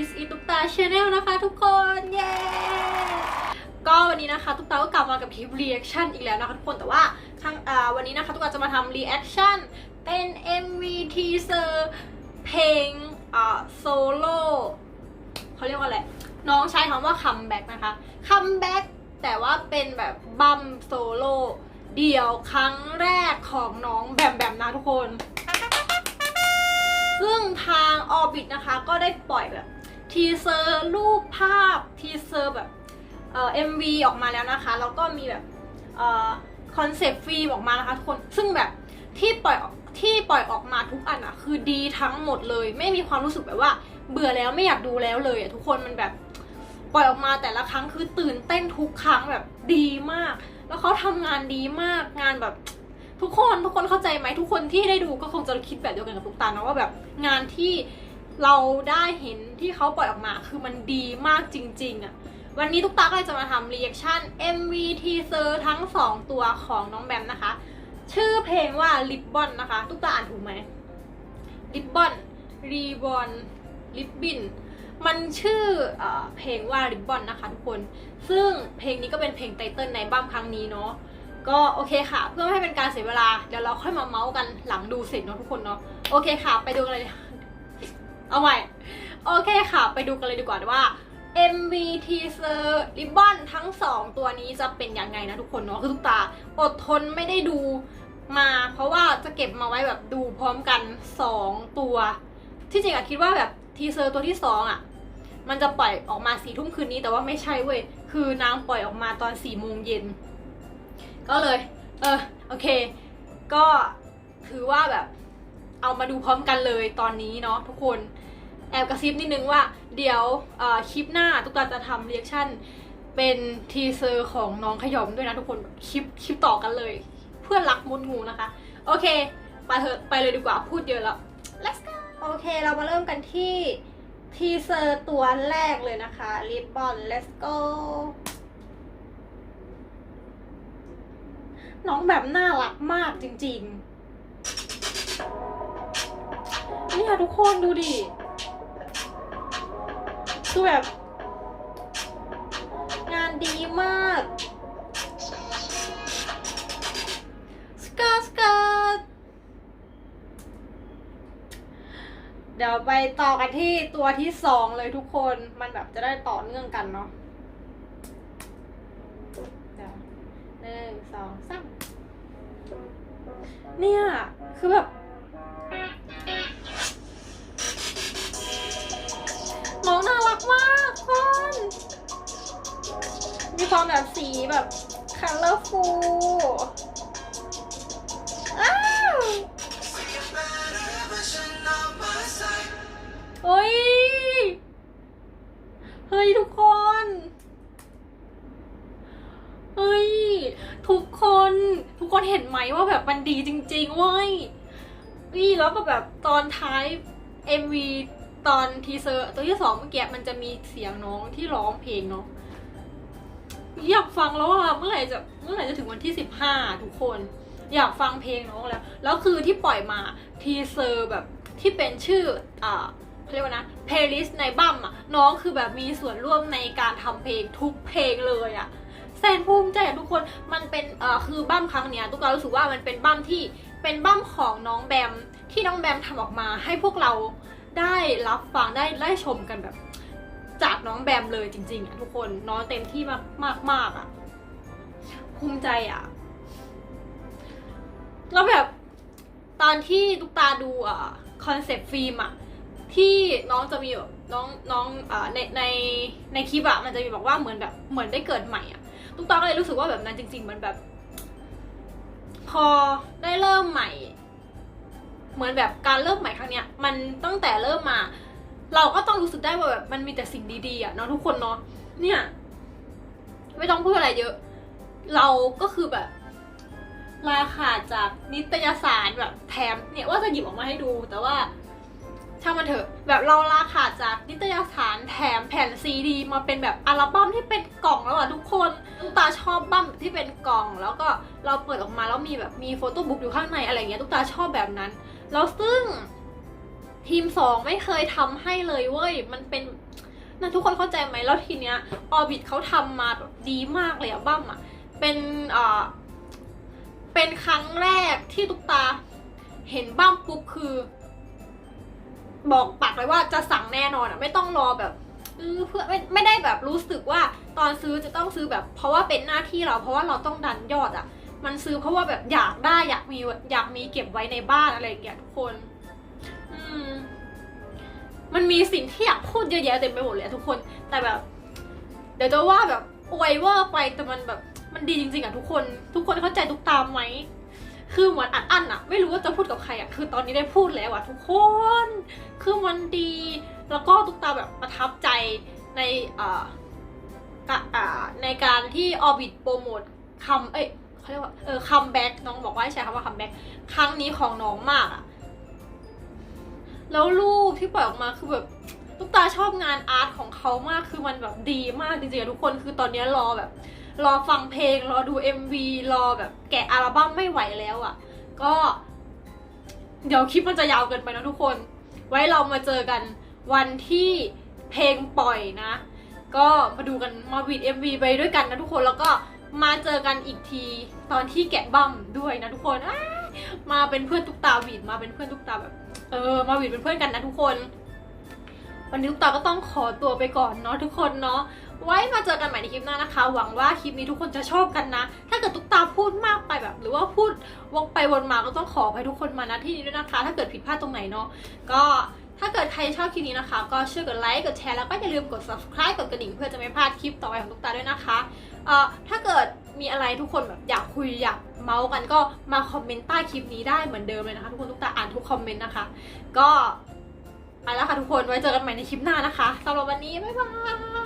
This is ตุ๊กตา Channel นะคะทุกคนเย้ ก็วันนี้นะคะตุ๊กตาก็กลับมากับคลิป reaction อีกแล้วนะคะทุกคนแต่ว่าครั้งวันนี้นะคะตุ๊กตาจะมาทำ reaction เป็น MV teaser เพลงอ่า solo เขาเรียกว่าอะไร น้องใช้คำว่า comeback นะคะ comeback แต่ว่าเป็นแบบบัมโซโล่เดี่ยวครั้งแรกของน้องแบมแบมนะทุกคน ซึ่งทางออบิทนะคะก็ได้ปล่อยแบบ ทีเซอร์รูปภาพทีเซอร์แบบเอ่อ MV ออกมาแล้วนะคะ แล้วก็มีแบบเอ่อคอนเซปต์ฟิล์มออกมานะคะทุกคน ซึ่งแบบที่ปล่อยที่ปล่อยออกมาทุกอันอะคือดีทั้งหมดเลย ไม่มีความรู้สึกแบบว่า เบื่อแล้วไม่อยากดูแล้วเลยอะทุกคนมันแบบปล่อยออกมาแต่ละครั้งคือตื่นเต้นทุกครั้งแบบดีมาก แล้วเขาทำงานดีมากงานแบบทุกคนทุกคนเข้าใจไหมทุกคนที่ได้ดูก็คงจะคิดแบบเดียวกันกับทุกตานะว่าแบบงานที่ เราได้เห็นที่เขาปล่อยออกมาคือมันดีมากจริงๆอะ่ะวันนี้ทุกตาก็เลยจะมาทำรีแอคชั่น MV teaser ทั้ง 2 ตัวของน้องแบมนะคะ ชื่อเพลงว่า Ribbon นะคะทุกตาอ่านถูกไหม Ribbon Ribbon Ribbon มันชื่อเอเพลงว่า Ribbon นะคะทุกคน ซึ่งเพลงนี้ก็เป็นเพลงไตเติ้ลในบัมครั้งนี้เนาะ ก็โอเคค่ะ เพื่อไม่ให้เป็นการเสียเวลา เดี๋ยวเราค่อยมาเมาส์กันหลังดูเสร็จเนาะทุกคนเนาะ โอเคค่ะ ไปดูกันเลย เอาใหม่ โอเคค่ะ ไปดูกันเลยดีกว่าว่า MV teaser ribbon ทั้ง 2 ตัวนี้จะเป็นยังไงนะทุกคนเนาะคือทุกตาอดทนไม่ได้ดูมา เพราะว่าจะเก็บมาไว้แบบดูพร้อมกัน 2 ตัว ที่จริงอะคิดว่าแบบทีเซอร์ตัวที่ 2อะมันจะปล่อยออกมาสี่ทุ่มคืนนี้แต่ว่าไม่ใช่เว้ย คือนางปล่อยออกมาตอน4ี่โมงเย็น ก็เลย เออโอเค ก็ถือว่าแบบเอามาดูพร้อมกันเลยตอนนี้เนาะทุกคน แอบกระซิบนิดนึงว่าเดี๋ยวคลิปหน้าทุกตาจะทำเรีแอคชั่นเป็นทีเซอร์ของน้องขยอมด้วยนะทุกคนคลิปคลิปต่อกันเลย เพื่อนรักมดงูนะคะ โอเค ไปเถอะไปเลยดีกว่าพูดเยอะแล้ว let's go โอเคเรามาเริ่มกันที่ทีเซอร์ตัวแรกเลยนะคะ Ribbon let's go น้องแบบน่ารักมากจริงๆเนี่ยทุกคนดูดิ คือแบบ งานดีมากสเกิร์ตสเกิร์ตเดี๋ยวไปต่อกันที่ตัวที่สองเลยทุกคนมันแบบจะได้ต่อเนื่องกันเนาะเดี๋ยวหนึ่งสองสามเนี่ย คือแบบน้องน่า กมากคนมีความแบบสีแบบ colorful อ้าวเฮ้ย เฮ้ยทุกคน เฮ้ย ทุกคน ทุกคนเห็นไหมว่าแบบมันดีจริงๆเว้ยนี่แล้วก็แบบตอนท้าย MV ตอนทีเซอร์ตัวที่สองเมื่อกี้มันจะมีเสียงน้องที่ร้องเพลงเนาะอยากฟังแล้วอะเมื่อไหร่จะเมื่อไหร่จะถึงวันที่สิบห้าทุกคน อยากฟังเพลงน้องแล้ว แล้วคือที่ปล่อยมาทีเซอร์แบบที่เป็นชื่ออ่าเขาเรียกว่านะเพลย์ลิสต์ในบัมอะน้องคือแบบมีส่วนร่วมในการทำเพลงทุกเพลงเลยอะแสนภูมิใจทุกคนมันเป็นเอ่อคือบัมครั้งเนี้ยทุกคนรู้สึกว่ามันเป็นบัมที่เป็นบัมของน้องแบมที่น้องแบมทำออกมาให้พวกเรา ได้รับฟังได้ได้ชมกันแบบ จากน้องแบมเลยจริง ๆอะทุกคนน้องเต็มที่มากมากมากอะภูมิใจอะแล้วแบบตอนที่ตุกตาดูอะคอนเซปต์ฟิล์มอะที่น้องจะมีแบบน้องน้องอ่าในในในคลิปอะมันจะมีบอกว่าเหมือนแบบเหมือนได้เกิดใหม่อะตุกตาก็เลยรู้สึกว่าแบบนั้นจริง ๆ มันแบบ พอได้เริ่มใหม่ เหมือนแบบการเริ่มใหม่ครั้งเนี้ยมันตั้งแต่เริ่มมา เราก็ต้องรู้สึกได้ว่าแบบมันมีแต่สิ่งดีๆอะเนาะทุกคนเนาะเนี่ย ไม่ต้องพูดอะไรเยอะ เราก็คือแบบลาขาดจากนิตยสารแบบแถมเนี่ยว่าจะหยิบออกมาให้ดูแต่ว่าช่างมันเถอะแบบเราลาขาดจากนิตยสารแถมแผ่นซีดี มาเป็นแบบอัลบั้มที่เป็นกล่องแล้วอะทุกคนลูกตาชอบบั้มที่เป็นกล่อง แล้วก็เราเปิดออกมาแล้วมีแบบมีโฟโต้บุ๊กอยู่ข้างในอะไรเงี้ยลูกตาชอบแบบนั้น แล้วซึ่งทีมสองไม่เคยทำให้เลยเว้ย มันเป็นนะทุกคนเข้าใจไหมแล้วทีเนี้ยออบิทเขาทำมาแบบดีมากเลยอะบ้มอะเป็นเอ่อเป็นครั้งแรกที่ตุ๊กตาเห็นบ้มปุ๊บคือ บอกปักเลยว่าจะสั่งแน่นอนอะไม่ต้องรอแบบเออเพื่อไม่ไม่ได้แบบรู้สึกว่าตอนซื้อจะต้องซื้อแบบ เพราะว่าเป็นหน้าที่เราเพราะว่าเราต้องดันยอดอะ มันซื้อเพราะว่าแบบอยากได้อยากมีอยากมีเก็บไว้ในบ้านอะไรอย่างเงี้ยทุกคน อืม มันมีสิ่งที่อยากพูดเยอะแยะเต็มไปหมดเลยอะทุกคน แต่แบบ เดี๋ยวจะว่าแบบอวยเวอร์ไปแต่มันแบบมันดีจริงๆอะทุกคน ทุกคนเข้าใจทุกตามไหมคือเหมือนอัดอั้นอะไม่รู้ว่าจะพูดกับใครอะคือตอนนี้ได้พูดแล้วอะทุกคน คือมันดี แล้วก็ทุกตาแบบประทับใจในอ่อกะอ่าในการที่ออบิทโปรโมทคำเอ้ย เขาเรียกว่าเออคัมแบ็กน้องบอกว่าใช้คำว่าคัมแบ็กครั้งนี้ของน้องมากอะแล้วรูปที่ปล่อยออกมาคือแบบทุกตาชอบงานอาร์ตของเขามากคือมันแบบดีมากจริงๆทุกคนคือตอนนี้รอแบบ รอฟังเพลง รอดู MV รอแบบแกะอัลบั้มไม่ไหวแล้วอะ่ะ ก็ เดี๋ยวคลิปมันจะยาวเกินไปนะทุกคน ไว้เรามาเจอกันวันที่เพลงปล่อยนะ ก็มาดูกันมาวีด MV ไปด้วยกันนะทุกคนแล้วก็ มาเจอกันอีกทีตอนที่แกะบั้มด้วยนะทุกคนมาเป็นเพื่อนทุกตาวีดมาเป็นเพื่อนทุกตาแบบเออมาวีดเป็นเพื่อนกันนะทุกคน วันนี้ทุกตาก็ต้องขอตัวไปก่อนเนาะทุกคนเนาะไว้มาเจอกันใหม่ในคลิปหน้านะคะ หวังว่าคลิปนี้ทุกคนจะชอบกันนะ ถ้าเกิดตุ๊กตาพูดมากไปแบบ หรือว่าพูดวกไปวนมาก็ต้องขอให้ทุกคนมาณที่นี้ด้วยนะคะ ถ้าเกิดผิดพลาดตรงไหนเนาะก็ ถ้าเกิดใครชอบคลิปนี้นะคะ ก็ช่วยกดไลค์ กดแชร์ แล้วก็อย่าลืมกด subscribe กดกระดิ่งเพื่อจะไม่พลาดคลิปต่อไปของตุ๊กตาด้วยนะคะเอ่อถ้าเกิดมีอะไรทุกคนแบบอยากคุยอยากเมาส์กันก็มาคอมเมนต์ใต้คลิปนี้ได้เหมือนเดิมเลยนะคะทุกคนตุ๊กตาอ่านทุกคอมเมนต์นะคะ ก็ไปแล้วค่ะทุกคนไว้เจอกันใหม่ในคลิปหน้านะคะสำหรับวันนี้บ๊ายบาย